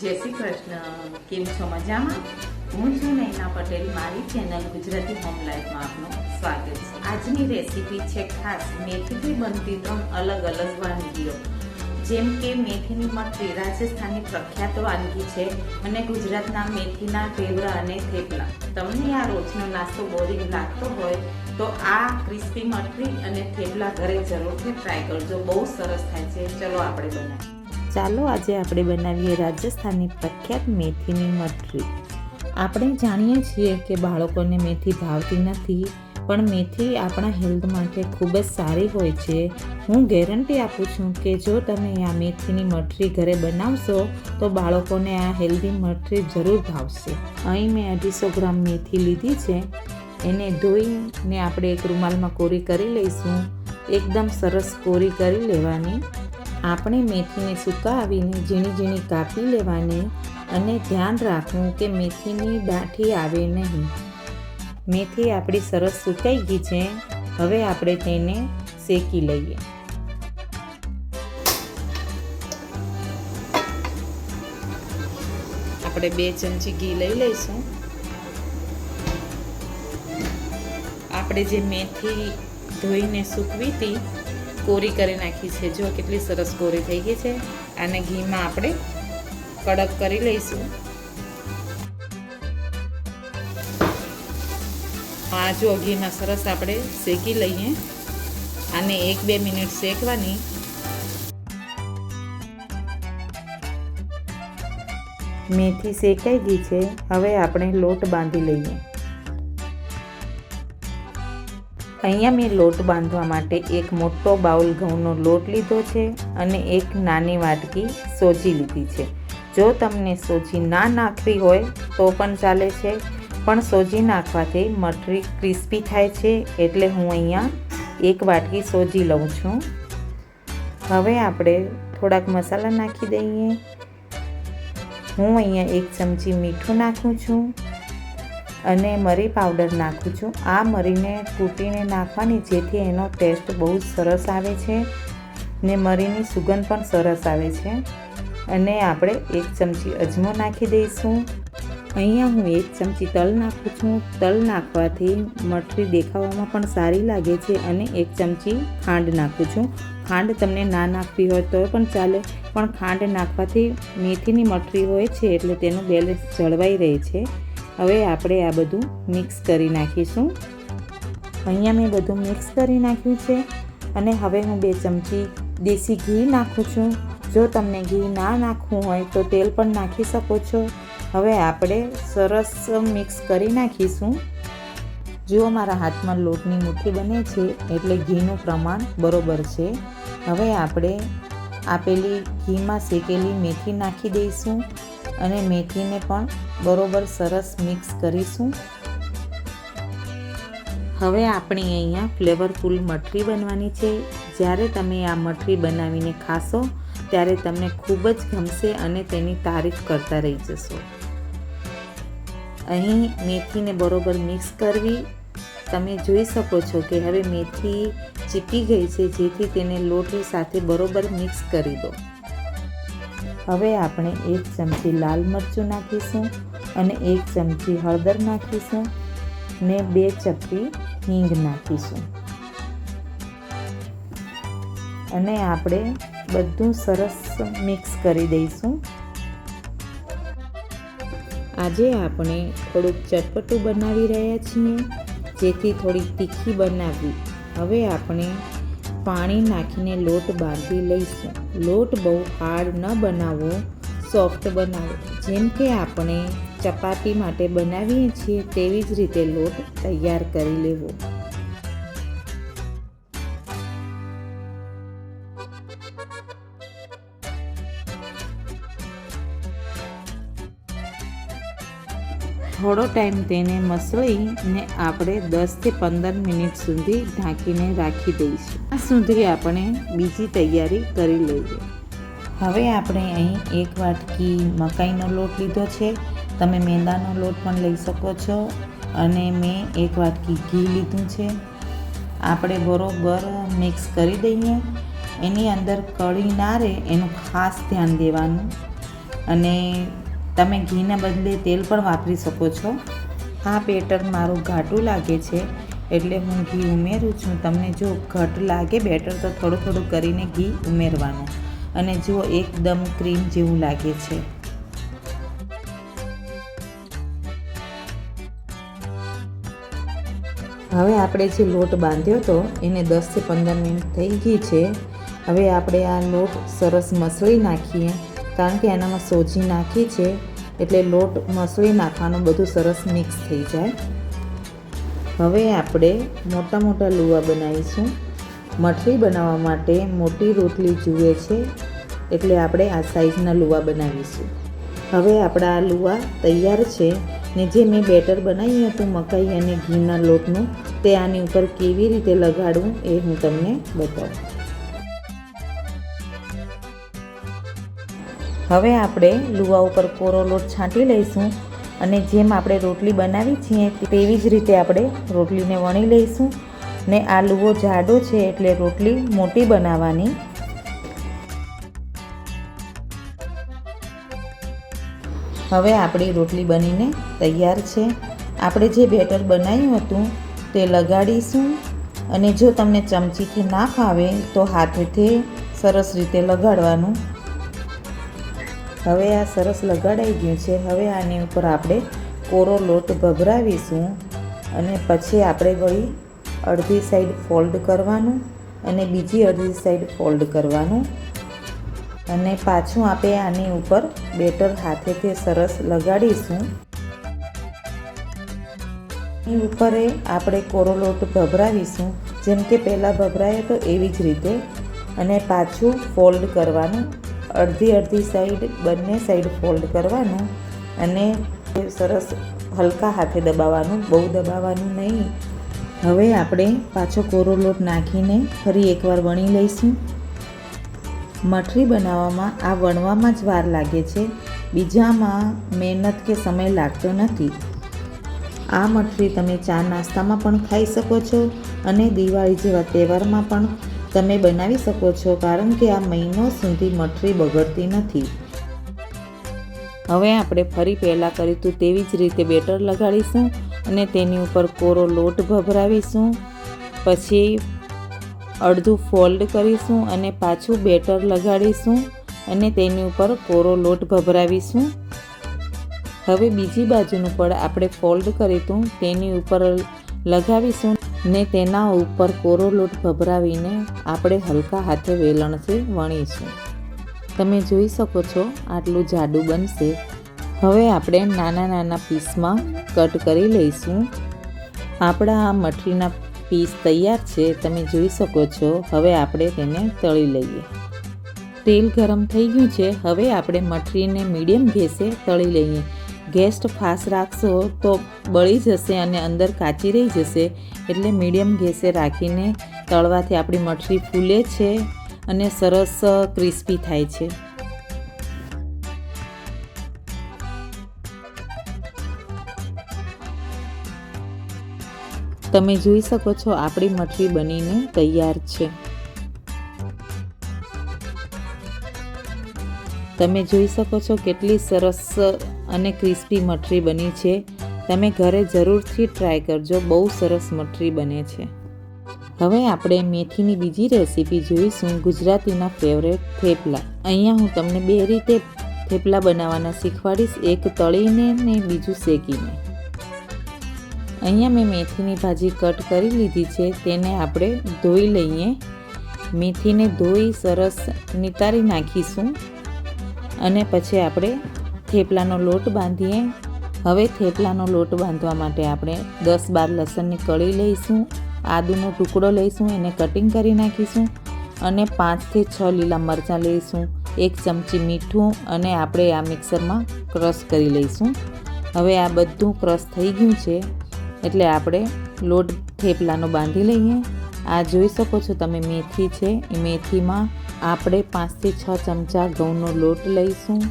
જય શ્રી કૃષ્ણ. કેમ છો મજામાં? હું છું નૈના પટેલ. મારી ચેનલ ગુજરાતી હોમ લાઈફમાં આપનું સ્વાગત છે. આજની રેસીપી છે ખાસ મેથીથી બનતી ત્રણ અલગ અલગ વાનગીઓ. જેમ કે મેથીની મઠરી રાજસ્થાનની પ્રખ્યાત વાનગી છે અને ગુજરાતના મેથીના ઢેવરા અને થેપલા. તમને આ રોજનો નાસ્તો બોરિંગ લાગતો હોય તો આ ક્રિસ્પી મઠરી અને થેપલા ઘરે જરૂરથી ટ્રાય કરજો. બહુ સરસ થાય છે. ચલો આપણે બનાવીએ. ચાલો આજે આપણે બનાવીએ રાજસ્થાનની પ્રખ્યાત મેથીની મઠરી આપણે જાણીએ છીએ કે બાળકોને મેથી ભાવતી નથી, પણ મેથી આપણા હેલ્થ માટે ખૂબ જ સારી હોય છે. હું ગેરંટી આપું છું કે જો તમે આ મેથીની મઠરી ઘરે બનાવશો, તો બાળકોને આ હેલ્ધી મઠરી જરૂર ભાવશે. અહીં મેં અઢીસો ગ્રામ મેથી લીધી છે. એને ધોઈને આપણે એક રૂમાલમાં કોરી કરી લઈશું. એકદમ સરસ કોરી કરી લેવાની. આપણે મેથીને સુકાવીને ઝીણી ઝીણી કાપી લેવાની અને ધ્યાન રાખવું કે મેથીની ડાંઠી આવે નહીં. મેથી આપણી સરસ સુકાઈ ગઈ છે. હવે આપણે તેને શેકી લઈએ. આપણે બે ચમચી ઘી લઈ લઈશું. આપણે જે મેથી ધોઈને સૂકવી હતી કોરી કરી નાખી છે. જો કેટલી સરસ કોરી થઈ ગઈ છે. અને ઘીમાં આપણે કડક કરી લઈશું. જો ઘીમાં સરસ આપણે શેકી લઈએ. અને એક બે મિનિટ શેકવાની. મેથી શેકાઈ ગઈ છે. હવે આપણે લોટ બાંધી લઈએ. અહીંયા મેં લોટ બાંધવા માટે એક મોટો બાઉલ ઘઉંનો લોટ લીધો છે અને એક નાની વાટકી સોજી લીધી છે. જો તમને સોજી ના નાખવી હોય તો પણ ચાલે છે, પણ સોજી નાખવાથી મઠરી ક્રિસ્પી થાય છે એટલે હું અહીંયા એક વાટકી સોજી લઉં છું. હવે આપણે થોડાક મસાલા નાખી દઈએ. હું અહીંયા એક ચમચી મીઠું નાખું છું. અને મરી પાવડર નાખું છું. આ મરીને કૂટીને નાખવાની જેથી એનો ટેસ્ટ બહુ જ સરસ આવે છે ને મરીની સુગંધ પણ સરસ આવે છે. અને આપણે એક ચમચી અજમો નાખી દઈશું. અહીંયા હું એક ચમચી તલ નાખું છું. તલ નાખવાથી મઠરી દેખાવામાં પણ સારી લાગે છે અને એક ચમચી ખાંડ નાખું છું. ખાંડ તમને ના નાખવી હોય તો પણ ચાલે, પણ ખાંડ નાખવાથી મેથીની મઠરી હોય છે એટલે તેનું બેલેન્સ જળવાઈ રહે છે. હવે આપણે આ બધું મિક્સ કરી નાખીશું. અહીંયા મેં બધું મિક્સ કરી નાખ્યું છે અને હવે હું બે ચમચી દેશી ઘી નાખું છું. જો તમને ઘી ના નાખવું હોય તો તેલ પણ નાખી શકો છો. હવે આપણે સરસ મિક્સ કરી નાખીશું. જુઓ મારા હાથમાં લોટની મુઠ્ઠી બને છે એટલે ઘીનું પ્રમાણ બરોબર છે. હવે આપણે આપેલી ઘીમાં શેકેલી મેથી નાખી દઈશું. અને મેથીને પણ બરોબર સરસ મિક્સ કરીશું. હવે આપણી અહીંયા ફ્લેવરફુલ મઠરી બનવાની છે. જ્યારે તમે આ મઠરી બનાવીને ખાશો, ત્યારે તમને ખૂબ જ ગમશે અને તેની તારીફ કરતા રહી જશો. અહીં મેથીને બરોબર મિક્સ કરવી. તમે જોઈ શકો છો કે હવે મેથી ચીપી ગઈ છે, જેથી તેને લોટ સાથે બરોબર મિક્સ કરી દો. હવે આપણે એક ચમચી લાલ મરચું નાખીશું અને એક ચમચી હળદર નાખીશું ને બે ચપટી હિંગ નાખીશું. અને આપણે બધું સરસ મિક્સ કરી દઈશું. આજે આપણે થોડુંક ચટપટું બનાવી રહ્યા છીએ, જેથી થોડી તીખી બનાવવી. હવે આપણે પાણી નાખીને લોટ બાંધી લઈશું. લોટ બહુ હાર્ડ ન બનાવવો સોફ્ટ બનાવો. જેમ કે આપણે ચપાતી માટે બનાવીએ છીએ તેવી જ રીતે લોટ તૈયાર કરી લેવો. થોડો ટાઈમ તેને મસળીને આપણે દસથી પંદર મિનિટ સુધી ઢાંકીને રાખી દઈશું. સુધી આપણે બીજી તૈયારી કરી લઈએ. હવે આપણે અહીં એક વાટકી મકાઈનો લોટ લીધો છે. તમે મેંદાનો લોટ પણ લઈ શકો છો અને મેં એક વાટકી ઘી લીધું છે. આપણે બરોબર મિક્સ કરી દઈએ. એની અંદર કળી ના રહે એનું ખાસ ધ્યાન દેવાનું. અને તમે ઘીના બદલે તેલ પણ વાપરી શકો છો. આ પેટર્ન મારું ઘાટું લાગે છે. એટલે હું ઘી ઉમેરું છું. તમને જો ઘટ લાગે, બેટર તો થોડું થોડું કરીને ઘી ઉમેરવાનું. અને જુઓ એકદમ ક્રીમ જેવું લાગે છે. હવે આપણે જે લોટ બાંધ્યો હતો, એને દસથી પંદર મિનિટ થઈ ગઈ છે. હવે આપણે આ લોટ સરસ મસળી નાખીએ, કારણ કે એનામાં સોજી નાખી છે. એટલે લોટ મસળી નાખવાનું બધું સરસ મિક્સ થઈ જાય. હવે આપણે મોટા મોટા લુવા બનાવીશું. મઠરી બનાવવા માટે મોટી રોટલી જુએ છે, એટલે આપણે આ સાઈઝના લુવા બનાવીશું. હવે આપણા આ લુવા તૈયાર છે ને જે મેં બેટર બનાવ્યું હતું મકાઈ અને ઘીના લોટનું, તે આની ઉપર કેવી રીતે લગાડવું એ હું તમને બતાવું. હવે આપણે લુવા ઉપર કોરો લોટ છાંટી લઈશું. અને જેમ આપણે રોટલી બનાવી છીએ તેવી જ રીતે આપણે રોટલીને વણી લઈશું. ને આ લુવો જાડો છે એટલે રોટલી મોટી બનાવવાની. હવે આપણી રોટલી બનીને તૈયાર છે. આપણે જે બેટર બનાવ્યું હતું તે લગાડીશું. અને જો તમને ચમચીથી ના ફાવે તો હાથેથી સરસ રીતે લગાડવાનું. હવે આ સરસ લગાડાઈ ગયું છે. હવે આની ઉપર આપણે કોરો લોટ ભભરાવીશું અને પછી આપણે વળી અડધી સાઈડ ફોલ્ડ કરવાનું અને બીજી અડધી સાઈડ ફોલ્ડ કરવાનું. અને પાછું આપણે આની ઉપર બેટર હાથેથી સરસ લગાડીશું. એની ઉપર આપણે કોરો લોટ ભભરાવીશું. જેમ કે પહેલાં ભભરાયો તો એવી જ રીતે. અને પાછું ફોલ્ડ કરવાનું. અડધી અડધી સાઈડ બંને સાઈડ ફોલ્ડ કરવાનું અને સરસ હલકા હાથે દબાવવાનું, બહુ દબાવવાનું નહીં. હવે આપણે પાછો કોરો લોટ નાખીને ફરી એકવાર વણી લઈશું. મઠરી બનાવવામાં આ વણવામાં જ વાર લાગે છે. બીજામાં મહેનત કે સમય લાગતો નથી. આ મઠરી તમે ચા નાસ્તામાં પણ ખાઈ શકો છો અને દિવાળી જેવા તહેવારમાં પણ તમે બનાવી શકો છો કારણ કે આ મહિનો સુધી મઠરી બગડતી નથી. હવે આપણે ફરી પહેલાં કરીશું તેવી જ રીતે બેટર લગાડીશું અને તેની ઉપર કોરો લોટ ભભરાવીશું. પછી અડધું ફોલ્ડ કરીશું અને પાછું બેટર લગાડીશું અને તેની ઉપર કોરો લોટ ભભરાવીશું. હવે બીજી બાજુનું પણ આપણે ફોલ્ડ કરીશું, તેની ઉપર લગાવીશું. ને તેના ઉપર કોરો લોટ ભભરાવીને આપણે હલકા હાથે વેલણથી વણીશું. તમે જોઈ શકો છો આટલું જાડું બનશે. હવે આપણે નાના નાના પીસમાં કટ કરી લઈશું. આપણા આ મઠરીના પીસ તૈયાર છે, તમે જોઈ શકો છો. હવે આપણે તેને તળી લઈએ. તેલ ગરમ થઈ ગયું છે. હવે આપણે મઠરીને મીડિયમ ગેસે તળી લઈએ. ગેસ ફાસ્ટ રાખશો તો બળી જશે અને અંદર કાચી રહી જશે. એટલે મીડિયમ ગેસે રાખીને તળવાથી આપણી મઠરી ફૂલે છે અને સરસ ક્રિસ્પી થાય છે. તમે જોઈ શકો છો આપણી મઠરી બનીને તૈયાર છે. તમે જોઈ શકો છો કેટલી સરસ અને ક્રિસ્પી મઠરી બની છે. તમે ઘરે જરૂરથી ટ્રાય કરજો, બહુ સરસ મઠરી બને છે. હવે આપણે મેથીની બીજી રેસીપી જોઈશું, ગુજરાતીના ફેવરેટ થેપલા. અહીંયા હું તમને બે રીતે થેપલા બનાવવાના શીખવાડીશ, એક તળીને ને બીજું શેકીને. અહીંયા મેં મેથીની ભાજી કટ કરી લીધી છે, તેને આપણે ધોઈ લઈએ. મેથીને ધોઈ સરસ નિતારી નાખીશું. અને પછી આપણે થેપલાનો લોટ બાંધીએ. હવે થેપલાનો લોટ બાંધવા માટે આપણે દસ બાર લસણની કળી લઈશું, આદુનો ટુકડો લઈશું, એને કટિંગ કરી નાખીશું અને પાંચથી છ લીલા મરચાં લઈશું, એક ચમચી મીઠું અને આપણે આ મિક્સરમાં ક્રશ કરી લઈશું. હવે આ બધું ક્રશ થઈ ગયું છે, એટલે આપણે લોટ થેપલાનો બાંધી લઈએ. આ જોઈ શકો છો તમે મેથી છે, એ મેથીમાં આપણે પાંચથી છ ચમચા ઘઉંનો લોટ લઈશું.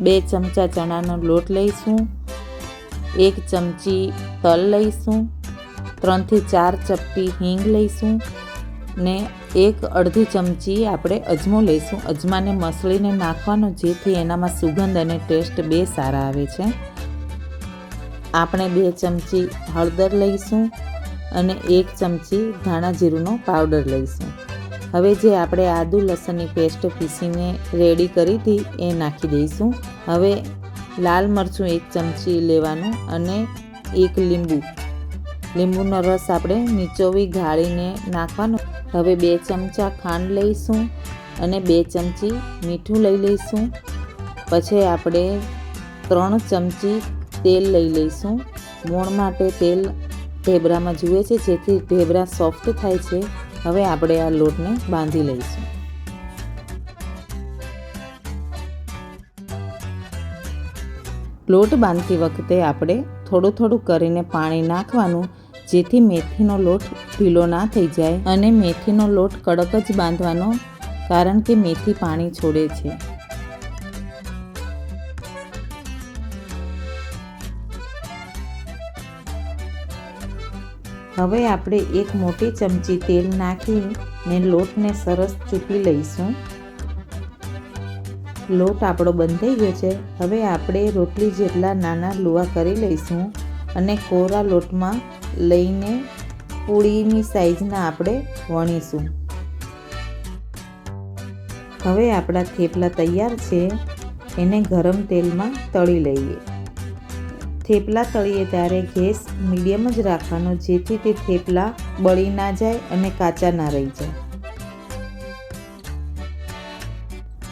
બે ચમચા ચણાનો લોટ લઈશું, એક ચમચી તલ લઈશું, ત્રણથી ચાર ચપટી હિંગ લઈશું ને એક અડધી ચમચી આપણે અજમો લઈશું. અજમાને મસળીને નાખવાનો, જેથી એનામાં સુગંધ અને ટેસ્ટ બે સારા આવે છે. આપણે બે ચમચી હળદર લઈશું અને એક ચમચી ધાણા જીરુંનો પાવડર લઈશું. હવે જે આપણે આદુ લસણની પેસ્ટ પીસીને રેડી કરી હતી એ નાખી દઈશું. હવે લાલ મરચું એક ચમચી લેવાનું અને એક લીંબુ. લીંબુનો રસ આપણે નીચોવી ગાળીને નાખવાનો. હવે બે ચમચા ખાંડ લઈશું અને બે ચમચી મીઠું લઈ લઈશું. પછી આપણે ત્રણ ચમચી તેલ લઈ લઈશું. મોણ માટે તેલ ઢેબરામાં જુએ છે, જેથી ઢેબરા સોફ્ટ થાય છે. હવે આપણે આ લોટને બાંધી લઈશું. લોટ બાંધતી વખતે આપણે થોડું થોડું કરીને પાણી નાખવાનું, જેથી મેથીનો લોટ ઢીલો ના થઈ જાય અને મેથીનો લોટ કડક જ બાંધવાનો, કારણ કે મેથી પાણી છોડે છે. હવે આપણે એક મોટી ચમચી તેલ નાખીને લોટને સરસ ચૂપી લઈશું. લોટ આપણો બંધાઈ ગયો છે. હવે આપણે રોટલી જેટલા નાના લુવા કરી લઈશું અને કોરા લોટમાં લઈને પૂળીની સાઈઝના આપણે વણીશું. હવે આપણા થેપલા તૈયાર છે. એને ગરમ તેલમાં તળી લઈએ. થેપલા તળીએ ત્યારે ગેસ મીડિયમ જ રાખવાનો, જેથી તે થેપલા બળી ના જાય અને કાચા ના રહી જાય.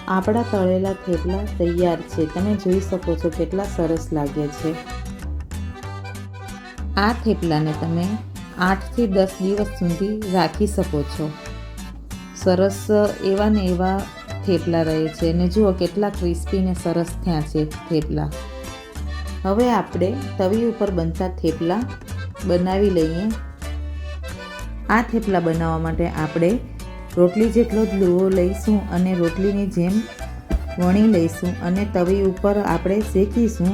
આપણા તળેલા થેપલા તૈયાર છે. તમે જોઈ શકો છો કેટલા સરસ લાગે છે. આ થેપલાને તમે આઠથી દસ દિવસ સુધી રાખી શકો છો. સરસ એવા ને એવા થેપલા રહે છે. અને જુઓ કેટલા ક્રિસ્પી ને સરસ થયા છે થેપલા. હવે આપણે તવી ઉપર બનતા થેપલા બનાવી લઈએ. આ થેપલા બનાવવા માટે આપણે રોટલી જેટલો જ લૂવો લઈશું અને રોટલીની જેમ વણી લઈશું અને તવી ઉપર આપણે શેકીશું,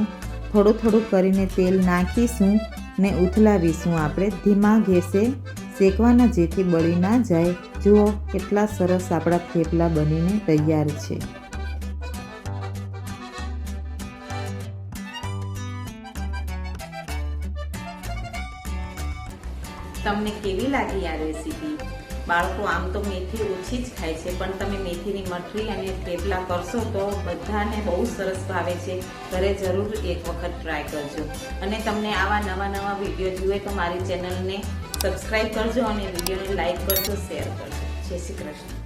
થોડું થોડું કરીને તેલ નાખીશું ને ઉથલાવીશું. આપણે ધીમા ગેસે શેકવાના જેથી બળી ના જાય. જુઓ કેટલા સરસ આપણા થેપલા બનીને તૈયાર છે. તમને કેવી લાગી આ રેસીપી? બાળકો, આમ તો મેથી ઓછી જ ખાય છે, પણ તમે મેથીની મઠરી અને થેપલા કરશો તો બધાને બહુ સરસ ભાવે છે. ઘરે જરૂર એક વખત ટ્રાય કરજો. અને તમને આવા નવા નવા વીડિયો જુએ તો મારી ચેનલને સબસ્ક્રાઈબ કરજો અને વિડીયોને લાઈક કરજો શેર કરજો. જય શ્રી કૃષ્ણ.